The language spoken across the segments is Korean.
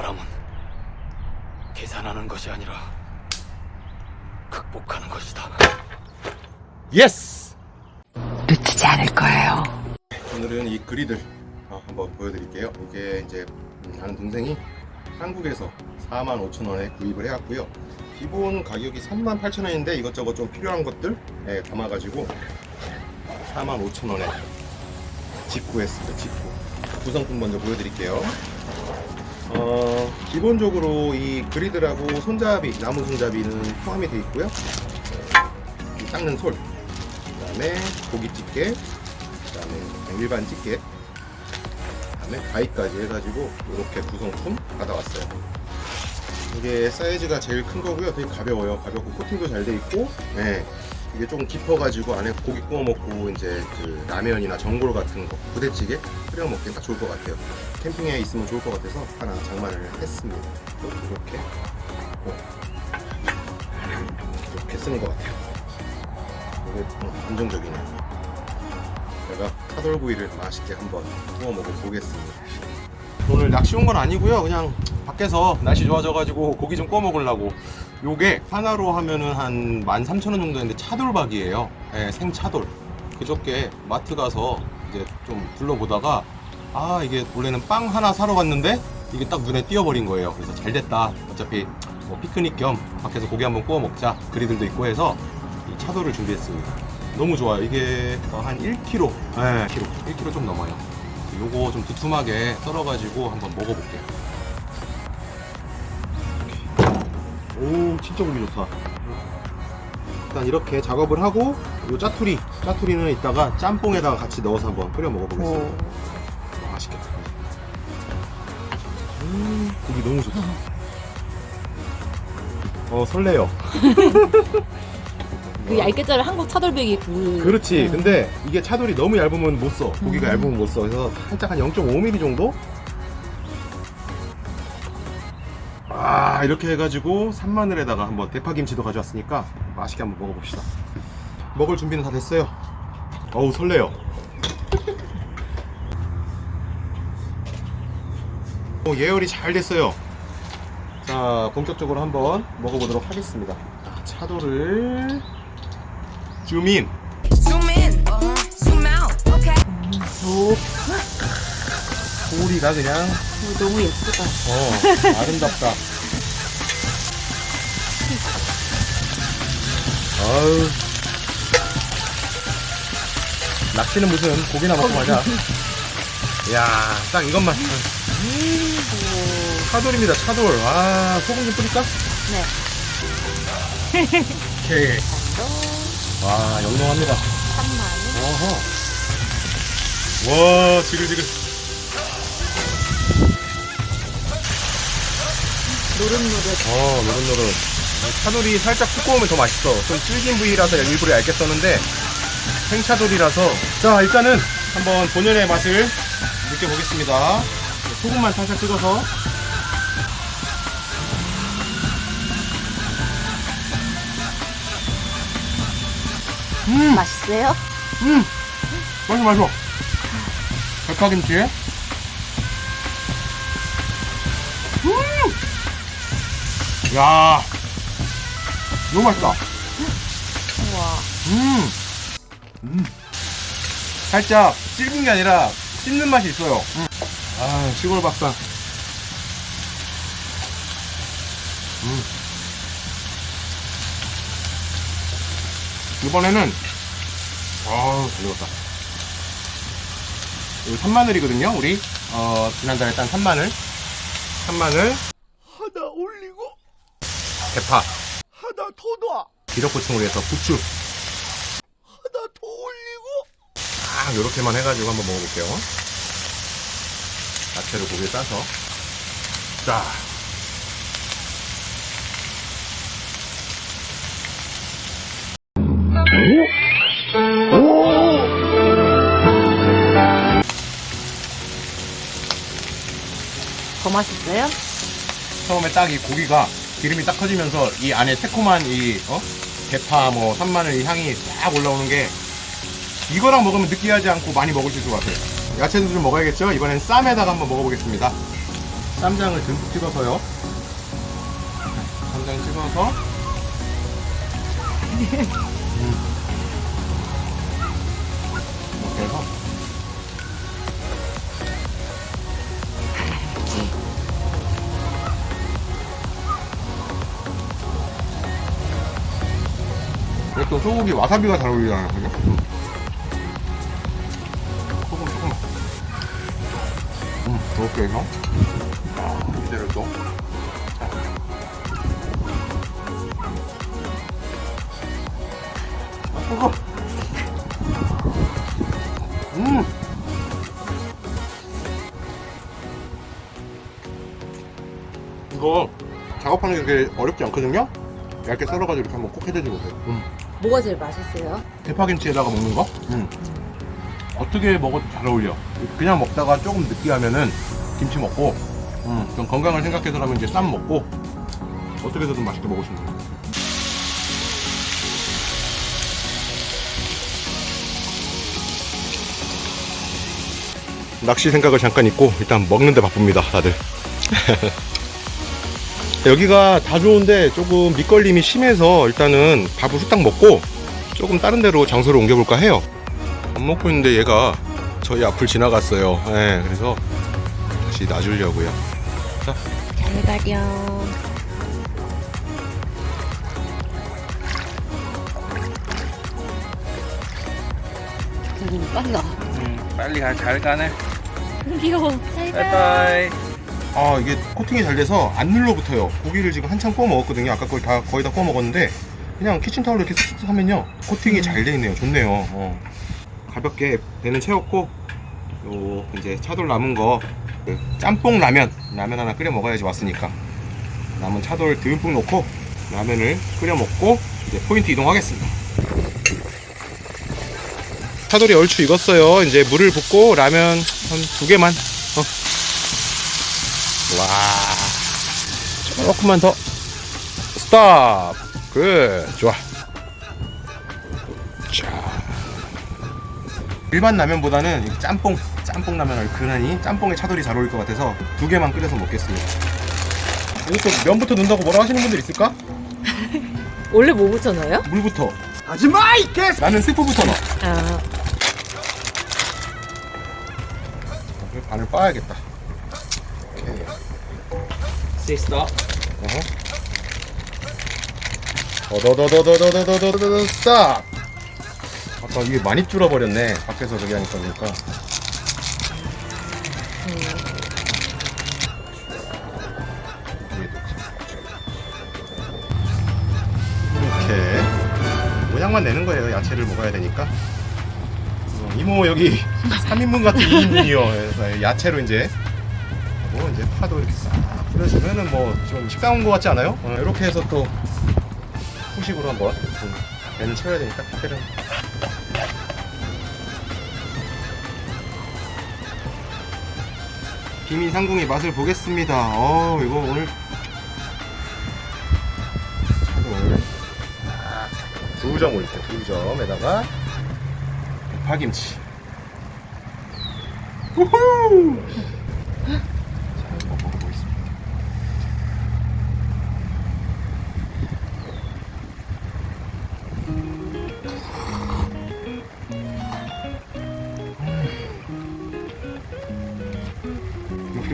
바람은 계산하는 것이 아니라 극복하는 것이다. 예스! 놓치지 않을 거예요. 오늘은 이 그리들 어, 한번 보여드릴게요. 이게 이제 음, 아는 동생이 한국에서 45,000원에 구입을 해왔고요. 기본 가격이 38,000원인데 이것저것 좀 필요한 것들 예, 담아가지고 45,000원에 직구했습니다. 직구. 구성품 먼저 보여드릴게요. 어, 기본적으로 이 그리들하고 손잡이, 나무 손잡이는 포함이 되어 있고요. 이 닦는 솔, 그 다음에 고기 집게, 그 다음에 그냥 일반 집게 그 다음에 가위까지 해가지고 이렇게 구성품 받아왔어요 이게 사이즈가 제일 큰 거고요 되게 가벼워요 가볍고 코팅도 잘 돼 있고 네. 이게 좀 깊어가지고 안에 고기 구워 먹고 이제 그 라면이나 전골 같은 거 부대찌개 끓여 먹기 딱 좋을 것 같아요 캠핑에 있으면 좋을 것 같아서 하나 장만을 했습니다 또 이렇게 어. 이렇게 쓰는 것 같아요 이게 좀 안정적이네요 제가 차돌구이를 맛있게 한번 구워 먹어보겠습니다. 오늘 낚시 온 건 아니고요. 그냥 밖에서 날씨 좋아져가지고 고기 좀 구워 먹으려고. 요게 하나로 하면은 한 13,000원 정도 했는데 차돌박이에요. 예, 생차돌. 그저께 마트 가서 이제 좀 둘러보다가 아 이게 원래는 빵 하나 사러 갔는데 이게 딱 눈에 띄어버린 거예요. 그래서 잘 됐다. 어차피 뭐 피크닉 겸 밖에서 고기 한번 구워 먹자. 그리들도 있고 해서 이 차돌을 준비했습니다. 너무 좋아요. 이게 어, 한 1kg, 네, 1kg, 1kg 좀 넘어요. 요거 좀 두툼하게 썰어가지고 한번 먹어볼게요. 오, 진짜 고기 좋다. 일단 이렇게 작업을 하고 요 짜투리, 짜투리는 이따가 짬뽕에다가 같이 넣어서 한번 끓여 먹어보겠습니다. 와, 맛있겠다. 음, 고기 너무 좋다. 어, 설레요. 그 얇게 자른 한국 차돌배기 그. 그렇지. 응. 근데 이게 차돌이 너무 얇으면 못 써. 고기가 음. 얇으면 못 써. 그래서 살짝 한 0.5mm 정도? 아, 이렇게 해가지고 산마늘에다가 한번 대파김치도 가져왔으니까 맛있게 한번 먹어봅시다. 먹을 준비는 다 됐어요. 어우, 설레요. 오, 예열이 잘 됐어요. 자, 본격적으로 한번 먹어보도록 하겠습니다. 자, 차돌을 줌인. Zoom in, zoom out. Okay. 오, 소리가 그냥 너무 예쁘다. 어 아름답다. 아유 낚시는 무슨 고기나 먹고 가자. 이야 딱 이것만. 차돌입니다 차돌. 아 소금 좀 뿌릴까? 네. 오케이. 와 영롱합니다. 3만 어허. 와 지글지글. 노릇노릇. 어, 노릇노릇. 차돌이 살짝 두꺼우면 더 맛있어. 좀 질긴 부위라서 일부러 얇게 썼는데, 생차돌이라서. 자, 일단은 한번 본연의 맛을 느껴보겠습니다. 소금만 살짝 찍어서. 음, 맛있어요? 음, 맛있어, 맛있어. 백화김치. 음! 야 너무 맛있다. 우와. 음. 음. 살짝 질긴 게 아니라 씹는 맛이 있어요. 음. 아, 시골 밥상. 음. 이번에는 아우, 잘 익었다. 이거 산마늘이거든요, 우리. 어, 지난달에 딴 산마늘. 산마늘. 하나 올리고 대파. 하나 더 놔. 기력 보충을 위해서 부추. 하나 더 올리고 딱 이렇게만 해가지고 한번 먹어볼게요. 야채를 고기에 싸서. 자. 더 맛있어요? 처음에 딱 이 고기가 기름이 딱 터지면서 이 안에 새콤한 이, 어? 대파, 뭐, 산마늘 이 향이 딱 올라오는 게 이거랑 먹으면 느끼하지 않고 많이 먹을 수 있을 것 같아요. 야채도 좀 먹어야겠죠? 이번엔 쌈에다가 한번 먹어보겠습니다. 쌈장을 듬뿍 찍어서요. 쌈장 찍어서. 음. 이렇게 해서. 음. 또 소고기 와사비가 잘 어울리잖아요. 그죠? 음. 소금 조금. 음, 이렇게 해서. 아, 이대로 또. 아, 뜨거. 음. 이거 작업하는 게 어렵지 않거든요? 얇게 썰어가지고 이렇게 한번 꼭 해드리고 오세요. 음. 뭐가 제일 맛있어요? 대파김치에다가 먹는 거? 음. 어떻게 먹어도 잘 어울려. 그냥 먹다가 조금 느끼하면은 김치 먹고, 음, 좀 건강을 생각해서라면 이제 쌈 먹고, 어떻게 해서든 맛있게 먹으시면 돼요. 낚시 생각을 잠깐 잊고 일단 먹는데 바쁩니다, 다들. 여기가 다 좋은데 조금 밑걸림이 심해서 일단은 밥을 후딱 먹고 조금 다른 데로 장소를 옮겨볼까 해요. 밥 먹고 있는데 얘가 저희 앞을 지나갔어요. 예, 그래서 다시 놔주려고요. 잘 가렴. 음, 빨라. 빨리 가, 잘 가네. 귀여워. 잘 가. 바이바이. 아 이게 코팅이 잘 돼서 안 눌러붙어요. 고기를 지금 한참 구워 먹었거든요. 아까 거의 다 거의 다 구워 먹었는데 그냥 키친타올로 이렇게 쓱쓱 하면요 코팅이 잘 돼 있네요. 좋네요. 어. 가볍게 배는 채웠고 요 이제 차돌 남은 거 그 짬뽕 라면 라면 하나 끓여 먹어야지 왔으니까 남은 차돌 듬뿍 넣고 라면을 끓여 먹고 이제 포인트 이동하겠습니다. 차돌이 얼추 익었어요. 이제 물을 붓고 라면 한 두 개만 어. 와. 조금만 더. 스탑. 굿 좋아. 자. 일반 라면보다는 이 짬뽕 짬뽕 라면 얼큰하니 짬뽕에 차돌이 잘 어울릴 것 같아서 두 개만 끓여서 먹겠습니다. 여기서 면부터 넣는다고 뭐라 하시는 분들 있을까? 원래 뭐 붙여넣어요? 물부터. 하지마, 이 개! 나는 스프부터 넣어. 아, 반을 빻아야겠다 시스터. 더더더더더더더더더더 스탑 아까 이게 많이 줄어버렸네 밖에서 저기 하니까 그러니까 이렇게 모양만 내는 거예요 야채를 먹어야 되니까 어, 이모 여기 3인분 같은 2인분이요 그래서 야채로 이제 하고 이제 파도 이렇게 싹 뿌려주면은 뭐 좀 식당 온거 같지 않아요? 어, 이렇게 해서 또 후식으로 한번 좀 배는 채워야 되니까 특별히 비민 상궁이 맛을 보겠습니다. 어 이거 오늘 두 점 올릴게 두 점에다가 파김치. 우후!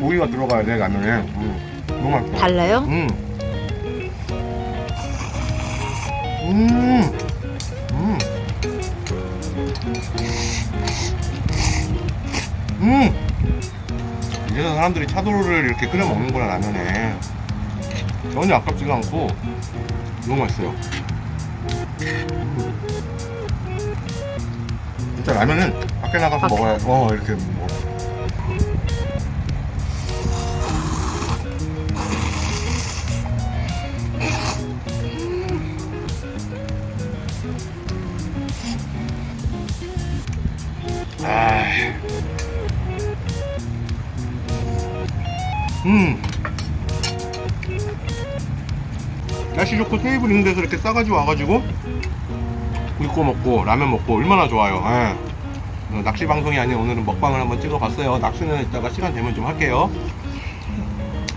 고기가 들어가야 돼 라면에. 음, 너무 맛있어. 달라요? 음. 음. 음. 음. 이제는 사람들이 차돌을 이렇게 끓여 먹는구나 라면에. 전혀 아깝지가 않고 너무 맛있어요. 진짜 라면은 밖에 나가서 먹어야 어 이렇게 음. 날씨 좋고 테이블 있는 데서 이렇게 싸가지고 와가지고 구워 먹고 라면 먹고 얼마나 좋아요. 예. 어, 낚시 방송이 아닌 오늘은 먹방을 한번 찍어봤어요. 낚시는 이따가 시간 되면 좀 할게요.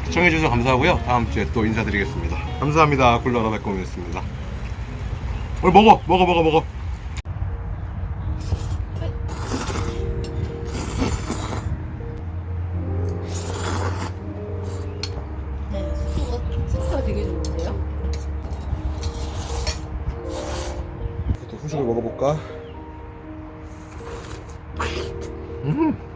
시청해주셔서 감사하고요. 다음 주에 또 인사드리겠습니다. 감사합니다. 굴러라 백곰이었습니다. 오늘 먹어, 먹어, 먹어, 먹어. 음.